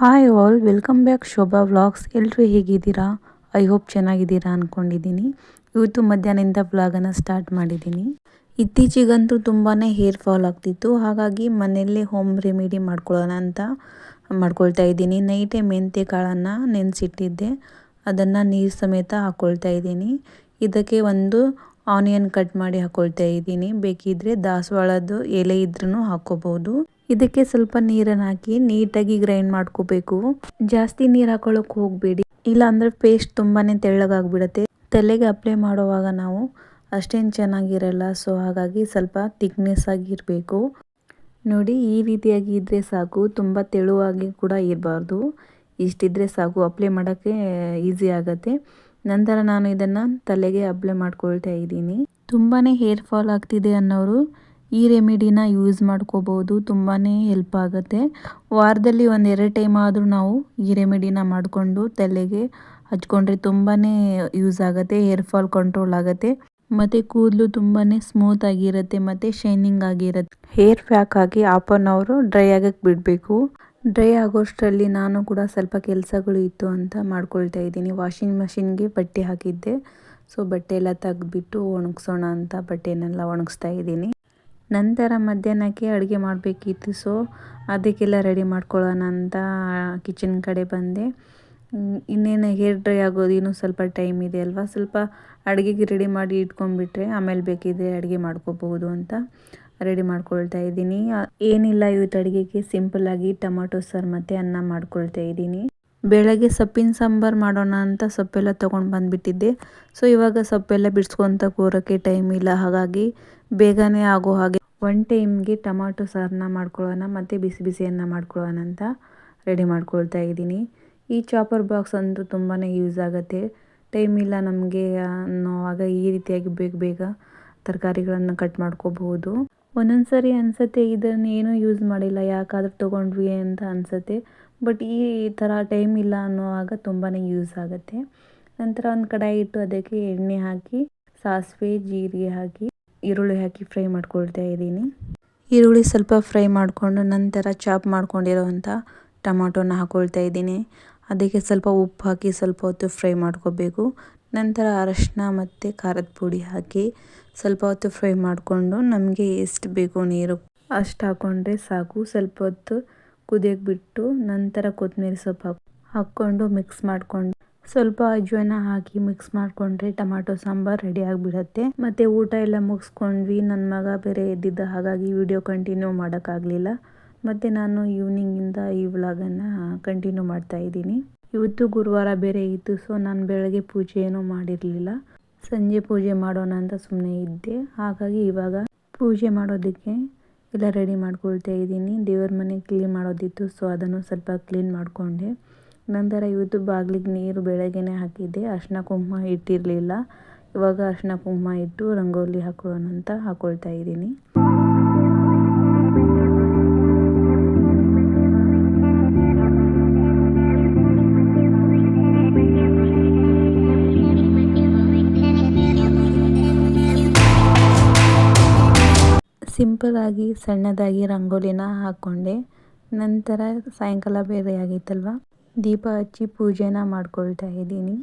Hi all welcome back Shobha vlogs ಎಲ್ಲರೂ ಹೇಗಿದ್ದೀರಾ? I hope ಚೆನ್ನಾಗಿದ್ದೀರಾ ಅಂದ್ಕೊಂಡಿದ್ದೀನಿ ಇವತ್ತು ಮಧ್ಯಾಹ್ನದಿಂದ ವ್ಲಾಗನ್ನು ಸ್ಟಾರ್ಟ್ ಮಾಡಿದ್ದೀನಿ. ಇತ್ತೀಚೆಗಂತೂ ತುಂಬಾ ಹೇರ್ ಫಾಲ್ ಆಗ್ತಿತ್ತು. ಹಾಗಾಗಿ ಮನೆಯಲ್ಲೇ ಹೋಮ್ ರೆಮಿಡಿ ಮಾಡ್ಕೊಳ್ಳೋಣ ಅಂತ ಮಾಡ್ಕೊಳ್ತಾ ಇದ್ದೀನಿ. ನೈಟೇ ಮೆಂತ್ಯ ಕಾಳನ್ನು ನೆನೆಸಿಟ್ಟಿದ್ದೆ. ಅದನ್ನು ನೀರು ಸಮೇತ ಹಾಕ್ಕೊಳ್ತಾ ಇದ್ದೀನಿ. ಇದಕ್ಕೆ ಒಂದು ಆನಿಯನ್ ಕಟ್ ಮಾಡಿ ಹಾಕ್ಕೊಳ್ತಾ ಇದ್ದೀನಿ. ಬೇಕಿದ್ರೆ ದಾಸವಾಳದ್ದು ಎಲೆ ಇದ್ರೂ ಹಾಕ್ಕೋಬಹುದು ಇದಕ್ಕೆ ಸ್ವಲ್ಪ ನೀರನ್ನು ಹಾಕಿ ನೀಟಾಗಿ ಗ್ರೈಂಡ್ ಮಾಡ್ಕೋಬೇಕು. ಜಾಸ್ತಿ ನೀರು ಹಾಕೊಳ್ಳೋಕೆ ಹೋಗಬೇಡಿ. ಇಲ್ಲ ಅಂದರೆ ಪೇಸ್ಟ್ ತುಂಬಾ ತೆಳ್ಳಗಾಗ್ಬಿಡುತ್ತೆ. ತಲೆಗೆ ಅಪ್ಲೈ ಮಾಡುವಾಗ ನಾವು ಅಷ್ಟೇನು ಚೆನ್ನಾಗಿರಲ್ಲ ಸೊ ಹಾಗಾಗಿ ಸ್ವಲ್ಪ ಥಿಕ್ನೆಸ್ ಆಗಿರಬೇಕು. ನೋಡಿ, ಈ ರೀತಿಯಾಗಿ ಇದ್ದರೆ ಸಾಕು. ತುಂಬ ತೆಳುವಾಗಿ ಕೂಡ ಇರಬಾರ್ದು. ಇಷ್ಟಿದ್ರೆ ಸಾಕು. ಅಪ್ಲೈ ಮಾಡೋಕ್ಕೆ ಈಸಿ ಆಗುತ್ತೆ. ನಂತರ ನಾನು ಇದನ್ನು ತಲೆಗೆ ಅಪ್ಲೈ ಮಾಡ್ಕೊಳ್ತಾ ಇದ್ದೀನಿ. ತುಂಬಾ ಹೇರ್ ಫಾಲ್ ಆಗ್ತಿದೆ ಅನ್ನೋರು ಈ ರೆಮಿಡಿನ ಯೂಸ್ ಮಾಡ್ಕೋಬೋದು ತುಂಬಾ ಹೆಲ್ಪ್ ಆಗುತ್ತೆ. ವಾರದಲ್ಲಿ ಒಂದು ಎರಡು ಟೈಮ್ ಆದರೂ ನಾವು ಈ ರೆಮಿಡಿನ ಮಾಡಿಕೊಂಡು ತಲೆಗೆ ಹಚ್ಕೊಂಡ್ರೆ ತುಂಬಾ ಯೂಸ್ ಆಗುತ್ತೆ ಹೇರ್ ಫಾಲ್ ಕಂಟ್ರೋಲ್ ಆಗುತ್ತೆ. ಮತ್ತು ಕೂದಲು ತುಂಬಾ ಸ್ಮೂತ್ ಆಗಿರುತ್ತೆ, ಮತ್ತು ಶೈನಿಂಗ್ ಆಗಿರುತ್ತೆ. ಹೇರ್ ಪ್ಯಾಕ್ ಆಗಿ ಹಾಫ್ ಆನ್ ಅವರು ಡ್ರೈ ಆಗಕ್ಕೆ ಬಿಡಬೇಕು. ಡ್ರೈ ಆಗೋಷ್ಟರಲ್ಲಿ ನಾನು ಕೂಡ ಸ್ವಲ್ಪ ಕೆಲಸಗಳು ಇತ್ತು ಅಂತ ಮಾಡ್ಕೊಳ್ತಾ ಇದ್ದೀನಿ. ವಾಷಿಂಗ್ ಮಷಿನ್ಗೆ ಬಟ್ಟೆ ಹಾಕಿದ್ದೆ. ಸೊ ಬಟ್ಟೆ ಎಲ್ಲ ತೆಗೆದ್ಬಿಟ್ಟು ಒಣಗಿಸೋಣ ಅಂತ ಬಟ್ಟೆನೆಲ್ಲ ಒಣಗಿಸ್ತಾ ಇದ್ದೀನಿ. ನಂತರ ಮಧ್ಯಾಹ್ನಕ್ಕೆ ಅಡುಗೆ ಮಾಡಬೇಕಿತ್ತು. ಸೊ ಅದಕ್ಕೆಲ್ಲ ರೆಡಿ ಮಾಡ್ಕೊಳ್ಳೋಣ ಅಂತ ಕಿಚನ್ ಕಡೆ ಬಂದೆ. ಇನ್ನೇನು ಹೇರ್ ಡ್ರೈ ಆಗೋದು ಇನ್ನೂ ಸ್ವಲ್ಪ ಟೈಮ್ ಇದೆ ಅಲ್ವಾ? ಸ್ವಲ್ಪ ಅಡುಗೆಗೆ ರೆಡಿ ಮಾಡಿ ಇಟ್ಕೊಂಡ್ಬಿಟ್ರೆ ಆಮೇಲೆ ಬೇಕಿದ್ರೆ ಅಡುಗೆ ಮಾಡ್ಕೋಬಹುದು ಅಂತ ರೆಡಿ ಮಾಡ್ಕೊಳ್ತಾ ಇದ್ದೀನಿ. ಏನಿಲ್ಲ ಇವತ್ತು ಅಡುಗೆಗೆ ಸಿಂಪಲ್ಲಾಗಿ ಟೊಮಾಟೊ ಸಾರು ಮತ್ತು ಅನ್ನ ಮಾಡ್ಕೊಳ್ತಾ ಇದ್ದೀನಿ. ಬೆಳಗ್ಗೆ ಸೊಪ್ಪಿನ ಸಾಂಬಾರು ಮಾಡೋಣ ಅಂತ ಸೊಪ್ಪೆಲ್ಲ ತೊಗೊಂಡು ಬಂದುಬಿಟ್ಟಿದ್ದೆ. ಸೊ ಇವಾಗ ಸೊಪ್ಪೆಲ್ಲ ಬಿಡಿಸ್ಕೊತ ಕೂರೋಕ್ಕೆ ಟೈಮ್ ಇಲ್ಲ. ಹಾಗಾಗಿ ಬೇಗನೆ ಆಗೋ ಹಾಗೆ ಒನ್ ಟೈಮ್ಗೆ ಟೊಮಾಟೊ ಸಾರನ್ನ ಮಾಡ್ಕೊಳ್ಳೋಣ, ಮತ್ತು ಬಿಸಿ ಬಿಸಿಯನ್ನು ಮಾಡ್ಕೊಳ್ಳೋಣ ಅಂತ ರೆಡಿ ಮಾಡ್ಕೊಳ್ತಾ ಇದ್ದೀನಿ. ಈ ಚಾಪರ್ ಬಾಕ್ಸ್ ಅಂತೂ ತುಂಬಾ ಯೂಸ್ ಆಗುತ್ತೆ. ಟೈಮ್ ಇಲ್ಲ ನಮಗೆ ಅನ್ನೋವಾಗ ಈ ರೀತಿಯಾಗಿ ಬೇಗ ಬೇಗ ತರಕಾರಿಗಳನ್ನು ಕಟ್ ಮಾಡ್ಕೋಬಹುದು. ಒಂದೊಂದು ಸರಿ ಅನಿಸುತ್ತೆ ಇದನ್ನು ಏನೂ ಯೂಸ್ ಮಾಡಿಲ್ಲ, ಯಾಕಾದ್ರೂ ತೊಗೊಂಡ್ವಿ ಅಂತ ಅನಿಸುತ್ತೆ. ಬಟ್ ಈ ಥರ ಟೈಮ್ ಇಲ್ಲ ಅನ್ನೋವಾಗ ತುಂಬಾ ಯೂಸ್ ಆಗುತ್ತೆ. ನಂತರ ಒಂದು ಕಡಾಯಿ ಇಟ್ಟು ಅದಕ್ಕೆ ಎಣ್ಣೆ ಹಾಕಿ, ಸಾಸಿವೆ, ಜೀರಿಗೆ ಹಾಕಿ, ಈರುಳ್ಳಿ ಹಾಕಿ ಫ್ರೈ ಮಾಡ್ಕೊಳ್ತಾ ಇದ್ದೀನಿ. ಈರುಳ್ಳಿ ಸ್ವಲ್ಪ ಫ್ರೈ ಮಾಡಿಕೊಂಡು ನಂತರ ಚಾಪ್ ಮಾಡ್ಕೊಂಡಿರೋವಂಥ ಟೊಮಾಟೋನ ಹಾಕ್ಕೊಳ್ತಾ ಇದ್ದೀನಿ. ಅದಕ್ಕೆ ಸ್ವಲ್ಪ ಉಪ್ಪು ಹಾಕಿ ಸ್ವಲ್ಪ ಹೊತ್ತು ಫ್ರೈ ಮಾಡ್ಕೋಬೇಕು. ನಂತರ ಅರಶಿನ ಮತ್ತು ಖಾರದ ಪುಡಿ ಹಾಕಿ ಸ್ವಲ್ಪ ಹೊತ್ತು ಫ್ರೈ ಮಾಡಿಕೊಂಡು ನಮಗೆ ಎಷ್ಟು ಬೇಕು ನೀರು ಅಷ್ಟು ಹಾಕ್ಕೊಂಡ್ರೆ ಸಾಕು. ಸ್ವಲ್ಪ ಹೊತ್ತು ಕುದಿಯೋಕೆ ಬಿಟ್ಟು ನಂತರ ಕೊತ್ತಂಬರಿ ಸೊಪ್ಪು ಹಾಕಿ ಹಾಕ್ಕೊಂಡು ಮಿಕ್ಸ್ ಮಾಡಿಕೊಂಡು ಸ್ವಲ್ಪ ಅಜ್ವಾನ ಹಾಕಿ ಮಿಕ್ಸ್ ಮಾಡಿಕೊಂಡ್ರೆ ಟೊಮಾಟೊ ಸಾಂಬಾರು ರೆಡಿ ಆಗಿಬಿಡತ್ತೆ. ಮತ್ತು ಊಟ ಎಲ್ಲ ಮುಗಿಸ್ಕೊಂಡ್ವಿ. ನನ್ನ ಮಗ ಬೇರೆ ಎದ್ದಿದ್ದ ಹಾಗಾಗಿ ವಿಡಿಯೋ ಕಂಟಿನ್ಯೂ ಮಾಡೋಕ್ಕಾಗಲಿಲ್ಲ. ಮತ್ತು ನಾನು ಈವ್ನಿಂಗಿಂದ ಈ ವ್ಲಾಗನ್ನು ಕಂಟಿನ್ಯೂ ಮಾಡ್ತಾ ಇದ್ದೀನಿ. ಇವತ್ತು ಗುರುವಾರ ಬೇರೆ ಇತ್ತು ಸೊ ನಾನು ಬೆಳಗ್ಗೆ ಪೂಜೆ ಏನೂ ಮಾಡಿರಲಿಲ್ಲ. ಸಂಜೆ ಪೂಜೆ ಮಾಡೋಣ ಅಂತ ಸುಮ್ಮನೆ ಇದ್ದೆ. ಹಾಗಾಗಿ ಇವಾಗ ಪೂಜೆ ಮಾಡೋದಕ್ಕೆ ಎಲ್ಲ ರೆಡಿ ಮಾಡ್ಕೊಳ್ತಾ ಇದ್ದೀನಿ. ದೇವ್ರ ಮನೆ ಕ್ಲೀನ್ ಮಾಡೋದಿತ್ತು ಸೊ ಅದನ್ನು ಸ್ವಲ್ಪ ಕ್ಲೀನ್ ಮಾಡಿಕೊಂಡೆ. ನಂತರ ಇವತ್ತು ಬಾಗಿಲಿಗೆ ನೀರು ಬೆಳಗ್ಗೆನೆ ಹಾಕಿದ್ದೆ. ಅರ್ಶಿನ ಕುಂಕುಮ ಇಟ್ಟಿರಲಿಲ್ಲ. ಇವಾಗ ಅರ್ಶಿನ ಕುಂಕುಮ ಇಟ್ಟು ರಂಗೋಲಿ ಹಾಕೋಣ ಅಂತ ಹಾಕೊಳ್ತಾ ಇದ್ದೀನಿ. ಆಗಿ ಸಣ್ಣದಾಗಿ ರಂಗೋಲಿನ ಹಾಕ್ಕೊಂಡೆ ನಂತರ ಸಾಯಂಕಾಲ ಬೇರೆ ಆಗಿತ್ತಲ್ವ ದೀಪ ಹಚ್ಚಿ ಪೂಜೆನ ಮಾಡ್ಕೊಳ್ತಾ ಇದ್ದೀನಿ.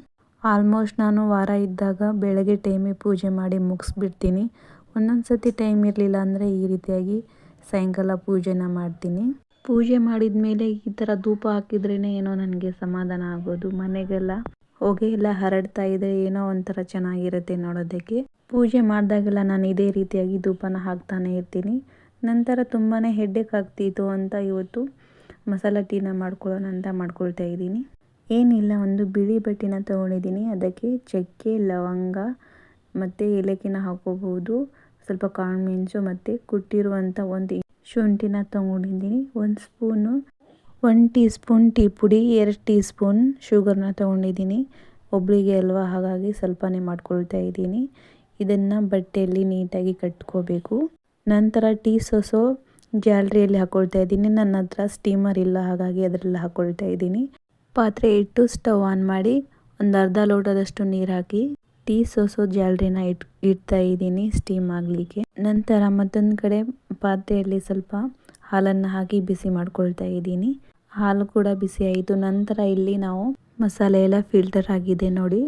ಆಲ್ಮೋಸ್ಟ್ ನಾನು ವಾರ ಇದ್ದಾಗ ಬೆಳಗ್ಗೆ ಟೈಮಿಗೆ ಪೂಜೆ ಮಾಡಿ ಮುಗಿಸ್ಬಿಡ್ತೀನಿ. ಒಂದೊಂದು ಸತಿ ಟೈಮ್ ಇರಲಿಲ್ಲ ಅಂದರೆ ಈ ರೀತಿಯಾಗಿ ಸಾಯಂಕಾಲ ಪೂಜೆನ ಮಾಡ್ತೀನಿ. ಪೂಜೆ ಮಾಡಿದ ಮೇಲೆ ಈ ಥರ ಧೂಪ ಹಾಕಿದ್ರೇ ಏನೋ ನನಗೆ ಸಮಾಧಾನ ಆಗೋದು ಮನೆಗೆಲ್ಲ. ಹೊಗೆ ಎಲ್ಲ ಹರಡ್ತಾ ಇದೆ ಏನೋ ಒಂಥರ ಚೆನ್ನಾಗಿರುತ್ತೆ ನೋಡೋದಕ್ಕೆ. ಪೂಜೆ ಮಾಡಿದಾಗೆಲ್ಲ ನಾನು ಇದೇ ರೀತಿಯಾಗಿ ಧೂಪನ ಹಾಕ್ತಾನೆ ಇರ್ತೀನಿ. ನಂತರ ತುಂಬಾ ಹೆಡ್ಡೆಕ್ ಆಗ್ತಿತ್ತು ಅಂತ ಇವತ್ತು ಮಸಾಲ ಟೀನ ಮಾಡ್ಕೊಳ್ಳೋಣ ಅಂತ ಮಾಡ್ಕೊಳ್ತಾ ಇದ್ದೀನಿ. ಏನಿಲ್ಲ, ಒಂದು ಬಿಳಿ ಬಟ್ಟೆನ ತೊಗೊಂಡಿದ್ದೀನಿ. ಅದಕ್ಕೆ ಚಕ್ಕೆ, ಲವಂಗ ಮತ್ತು ಏಲಕ್ಕಿನ ಹಾಕೋಬಹುದು ಸ್ವಲ್ಪ ಕಾಳುಮೆಣಸು ಮತ್ತು ಕುಟ್ಟಿರುವಂಥ ಒಂದು ಶುಂಠಿನ ತೊಗೊಂಡಿದ್ದೀನಿ. ಒಂದು spoon one teaspoon tea ಪುಡಿ, ಎರಡು ಟೀ ಸ್ಪೂನ್ ಶುಗರ್ನ ತೊಗೊಂಡಿದ್ದೀನಿ. ಒಬ್ಬರಿಗೆ ಅಲ್ವಾ, ಹಾಗಾಗಿ ಸ್ವಲ್ಪನೇ ಮಾಡ್ಕೊಳ್ತಾ ಇದ್ದೀನಿ. ಇದನ್ನು ಬಟ್ಟೆಯಲ್ಲಿ ನೀಟಾಗಿ ಕಟ್ಕೋಬೇಕು. ನಂತರ ಟೀ ಸೋಸೋ ಜಾಲರಿಯಲ್ಲಿ ಹಾಕ್ಕೊಳ್ತಾ ಇದ್ದೀನಿ. ನನ್ನ ಹತ್ರ ಸ್ಟೀಮರ್ ಇಲ್ಲ, ಹಾಗಾಗಿ ಅದರಲ್ಲಿ ಹಾಕ್ಕೊಳ್ತಾ ಇದ್ದೀನಿ. ಪಾತ್ರೆ ಇಟ್ಟು ಸ್ಟವ್ ಆನ್ ಮಾಡಿ ಒಂದು ಅರ್ಧ ಲೋಟದಷ್ಟು ನೀರು ಹಾಕಿ ಟೀ ಸೋಸೋ ಜಾಲರಿನ ಇಟ್, ಇಡ್ತಾ ಇದ್ದೀನಿ ಸ್ಟೀಮ್ ಆಗಲಿಕ್ಕೆ. ನಂತರ ಮತ್ತೊಂದು ಕಡೆ ಪಾತ್ರೆಯಲ್ಲಿ ಸ್ವಲ್ಪ ಹಾಲನ್ನು ಹಾಕಿ ಬಿಸಿ ಮಾಡ್ಕೊಳ್ತಾ ಇದ್ದೀನಿ. ಹಾಲು ಕೂಡ ಬಿಸಿ ಆಯಿತು. ನಂತರ ಇಲ್ಲಿ ನಾವು ಮಸಾಲೆ ಎಲ್ಲ ಫಿಲ್ಟರ್ ಆಗಿದೆ ನೋಡಿ.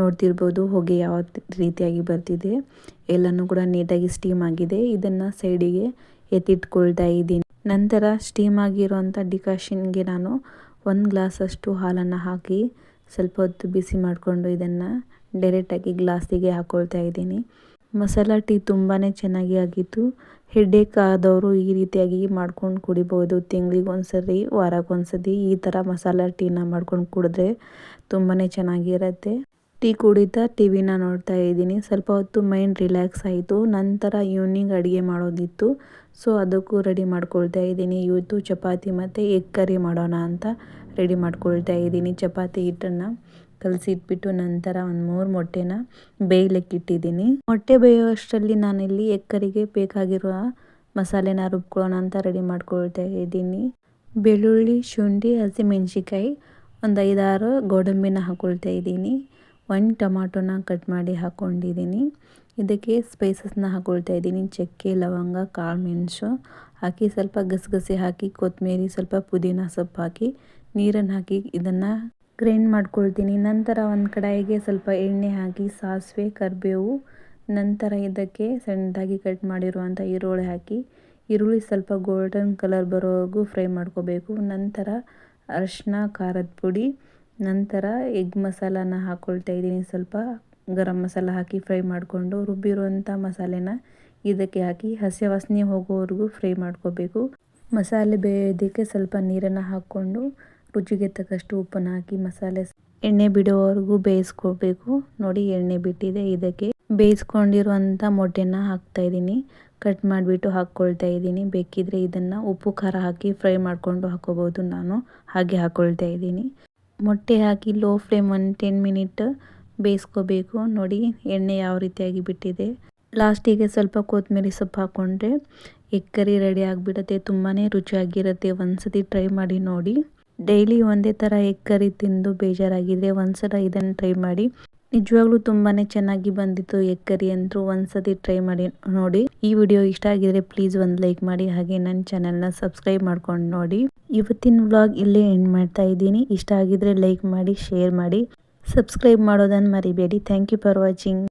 ನೋಡ್ತಿರ್ಬೋದು ಹೊಗೆ ಯಾವ ರೀತಿಯಾಗಿ ಬರ್ತಿದೆ. ಎಲ್ಲನೂ ಕೂಡ ನೀಟಾಗಿ ಸ್ಟೀಮ್ ಆಗಿದೆ. ಇದನ್ನು ಸೈಡಿಗೆ ಎತ್ತಿಟ್ಕೊಳ್ತಾ ಇದ್ದೀನಿ. ನಂತರ ಸ್ಟೀಮ್ ಆಗಿರುವಂಥ ಡಿಕಾಷನ್ಗೆ ನಾನು ಒಂದು ಗ್ಲಾಸಷ್ಟು ಹಾಲನ್ನು ಹಾಕಿ ಸ್ವಲ್ಪ ಹೊತ್ತು ಬಿಸಿ ಮಾಡಿಕೊಂಡು ಇದನ್ನು ಡೈರೆಕ್ಟಾಗಿ ಗ್ಲಾಸಿಗೆ ಹಾಕ್ಕೊಳ್ತಾ ಇದ್ದೀನಿ. ಮಸಾಲ ಟೀ ತುಂಬಾ ಚೆನ್ನಾಗಿ ಆಗಿತ್ತು ಹೆಡ್ಡೇಕ್ ಆದವರು ಈ ರೀತಿಯಾಗಿ ಮಾಡ್ಕೊಂಡು ಕುಡಿಬೋದು. ತಿಂಗಳಿಗೆ ಒಂದ್ಸರಿ ಈ ಥರ ಮಸಾಲ ಟೀನ ಮಾಡ್ಕೊಂಡು ಕುಡಿದ್ರೆ ತುಂಬಾ ಚೆನ್ನಾಗಿರುತ್ತೆ. ಟೀ ಕುಡಿತಾ ಟಿ ವಿನ ನೋಡ್ತಾ ಇದ್ದೀನಿ. ಸ್ವಲ್ಪ ಹೊತ್ತು ಮೈಂಡ್ ರಿಲ್ಯಾಕ್ಸ್ ಆಯಿತು. ನಂತರ ಈವ್ನಿಂಗ್ ಅಡುಗೆ ಮಾಡೋದಿತ್ತು. ಸೊ, ಅದಕ್ಕೂ ರೆಡಿ ಮಾಡ್ಕೊಳ್ತಾ ಇದ್ದೀನಿ. ಇವತ್ತು ಚಪಾತಿ ಮತ್ತು ಎಗ್ ಕರಿ ಮಾಡೋಣ ಅಂತ ರೆಡಿ ಮಾಡ್ಕೊಳ್ತಾ ಇದ್ದೀನಿ. ಚಪಾತಿ ಹಿಟ್ಟನ್ನು. ಕಲಸಿಟ್ಬಿಟ್ಟು ನಂತರ ಒಂದು ಮೂರು ಮೊಟ್ಟೆನ ಬೇಯಲಿಕ್ಕೆ ಇಟ್ಟಿದ್ದೀನಿ. ಮೊಟ್ಟೆ ಬೇಯುವಷ್ಟರಲ್ಲಿ ನಾನಿಲ್ಲಿ ಎಕ್ಕರಿಗೆ ಬೇಕಾಗಿರುವ ಮಸಾಲೆನ ರುಬ್ಕೊಳ್ಳೋಣ ಅಂತ ರೆಡಿ ಮಾಡ್ಕೊಳ್ತಾ ಇದ್ದೀನಿ. ಬೆಳ್ಳುಳ್ಳಿ, ಶುಂಠಿ ಹಸಿಮೆಣ್ಸಿಕಾಯಿ ಒಂದು ಐದಾರು ಗೋಡಂಬಿನ ಹಾಕ್ಕೊಳ್ತಾ ಇದ್ದೀನಿ. ಒಂದು ಟೊಮಾಟೊನ ಕಟ್ ಮಾಡಿ ಹಾಕ್ಕೊಂಡಿದ್ದೀನಿ ಇದಕ್ಕೆ ಸ್ಪೈಸಸ್ನ ಹಾಕ್ಕೊಳ್ತಾ ಇದ್ದೀನಿ. ಚಕ್ಕೆ, ಲವಂಗ, ಕಾಳು ಮೆಣಸು ಹಾಕಿ ಸ್ವಲ್ಪ ಗಸಗಸೆ ಹಾಕಿ ಕೊತ್ತಂಬರಿ ಸ್ವಲ್ಪ ಪುದೀನ ಸೊಪ್ಪು ಹಾಕಿ, ನೀರನ್ನು ಹಾಕಿ ಇದನ್ನು ಗ್ರೈಂಡ್ ಮಾಡ್ಕೊಳ್ತೀನಿ. ನಂತರ ಒಂದು ಕಡಾಯಿಗೆ ಸ್ವಲ್ಪ ಎಣ್ಣೆ ಹಾಕಿ, ಸಾಸಿವೆ, ಕರಿಬೇವು, ನಂತರ ಇದಕ್ಕೆ ಸಣ್ಣದಾಗಿ ಕಟ್ ಮಾಡಿರುವಂಥ ಈರುಳ್ಳಿ ಹಾಕಿ, ಈರುಳ್ಳಿ ಸ್ವಲ್ಪ ಗೋಲ್ಡನ್ ಕಲರ್ ಬರೋವರೆಗೂ ಫ್ರೈ ಮಾಡ್ಕೋಬೇಕು. ನಂತರ ಅರಿಶಿನ ಖಾರದ ಪುಡಿ, ನಂತರ ಎಗ್ ಮಸಾಲಾನ ಹಾಕ್ಕೊಳ್ತಾ ಇದ್ದೀನಿ. ಸ್ವಲ್ಪ ಗರಂ ಮಸಾಲ ಹಾಕಿ ಫ್ರೈ ಮಾಡಿಕೊಂಡು ರುಬ್ಬಿರುವಂಥ ಮಸಾಲೆನ ಇದಕ್ಕೆ ಹಾಕಿ, ಹಸಿ ವಾಸನೆ ಹೋಗೋವರೆಗೂ ಫ್ರೈ ಮಾಡ್ಕೋಬೇಕು. ಮಸಾಲೆ ಬೇಯೋದಕ್ಕೆ ಸ್ವಲ್ಪ ನೀರನ್ನು ಹಾಕ್ಕೊಂಡು ರುಚಿಗೆ ತಕ್ಕಷ್ಟು ಉಪ್ಪನ್ನು ಹಾಕಿ ಮಸಾಲೆ ಎಣ್ಣೆ ಬಿಡೋವರೆಗೂ ಬೇಯಿಸ್ಕೋಬೇಕು ನೋಡಿ ಎಣ್ಣೆ ಬಿಟ್ಟಿದೆ. ಇದಕ್ಕೆ ಬೇಯಿಸ್ಕೊಂಡಿರುವಂಥ ಮೊಟ್ಟೆನ ಹಾಕ್ತಾ ಇದ್ದೀನಿ. ಕಟ್ ಮಾಡಿಬಿಟ್ಟು ಹಾಕ್ಕೊಳ್ತಾ ಇದ್ದೀನಿ. ಬೇಕಿದ್ರೆ ಇದನ್ನು ಉಪ್ಪು, ಖಾರ ಹಾಕಿ ಫ್ರೈ ಮಾಡಿಕೊಂಡು ಹಾಕೋಬೋದು ನಾನು. ಹಾಗೆ ಹಾಕ್ಕೊಳ್ತಾ ಇದ್ದೀನಿ. ಮೊಟ್ಟೆ ಹಾಕಿ ಲೋ ಫ್ಲೇಮ್ ಒಂದು ಟೆನ್ ಮಿನಿಟ್ ಬೇಯಿಸ್ಕೋಬೇಕು. ನೋಡಿ ಎಣ್ಣೆ ಯಾವ ರೀತಿಯಾಗಿ ಬಿಟ್ಟಿದೆ. ಲಾಸ್ಟಿಗೆ ಸ್ವಲ್ಪ ಕೊತ್ತಂಬರಿ ಸೊಪ್ಪು ಹಾಕ್ಕೊಂಡ್ರೆ ಎಗ್ ಕರಿ ರೆಡಿ ಆಗಿಬಿಡುತ್ತೆ. ತುಂಬಾ ರುಚಿಯಾಗಿರುತ್ತೆ. ಒಂದು ಸತಿ ಟ್ರೈ ಮಾಡಿ ನೋಡಿ. ಡೈಲಿ ಒಂದೇ ಥರ ಎಗ್ ಕರಿ ತಿಂದು ಬೇಜಾರಾಗಿದ್ದರೆ ಒಂದ್ಸಲ ಇದನ್ನು ಟ್ರೈ ಮಾಡಿ. ನಿಜವಾಗ್ಲೂ ತುಂಬಾ ಚೆನ್ನಾಗಿ ಬಂದಿತ್ತು ಎಗ್ ಕರಿ ಅಂತೂ ಒಂದ್ಸತಿ ಟ್ರೈ ಮಾಡಿ ನೋಡಿ. ಈ ವಿಡಿಯೋ ಇಷ್ಟ ಆಗಿದ್ರೆ ಪ್ಲೀಸ್ ಒಂದು ಲೈಕ್ ಮಾಡಿ ಹಾಗೆ ನನ್ನ ಚಾನೆಲ್ನ ಸಬ್ಸ್ಕ್ರೈಬ್ ಮಾಡ್ಕೊಂಡು ನೋಡಿ. ಇವತ್ತಿನ ವ್ಲಾಗ್ ಇಲ್ಲೇ ಎಂಡ್ ಮಾಡ್ತಾ ಇದ್ದೀನಿ. ಇಷ್ಟ ಆಗಿದ್ರೆ ಲೈಕ್ ಮಾಡಿ, ಶೇರ್ ಮಾಡಿ. ಸಬ್ಸ್ಕ್ರೈಬ್ ಮಾಡೋದನ್ನು ಮರಿಬೇಡಿ. Thank you for watching.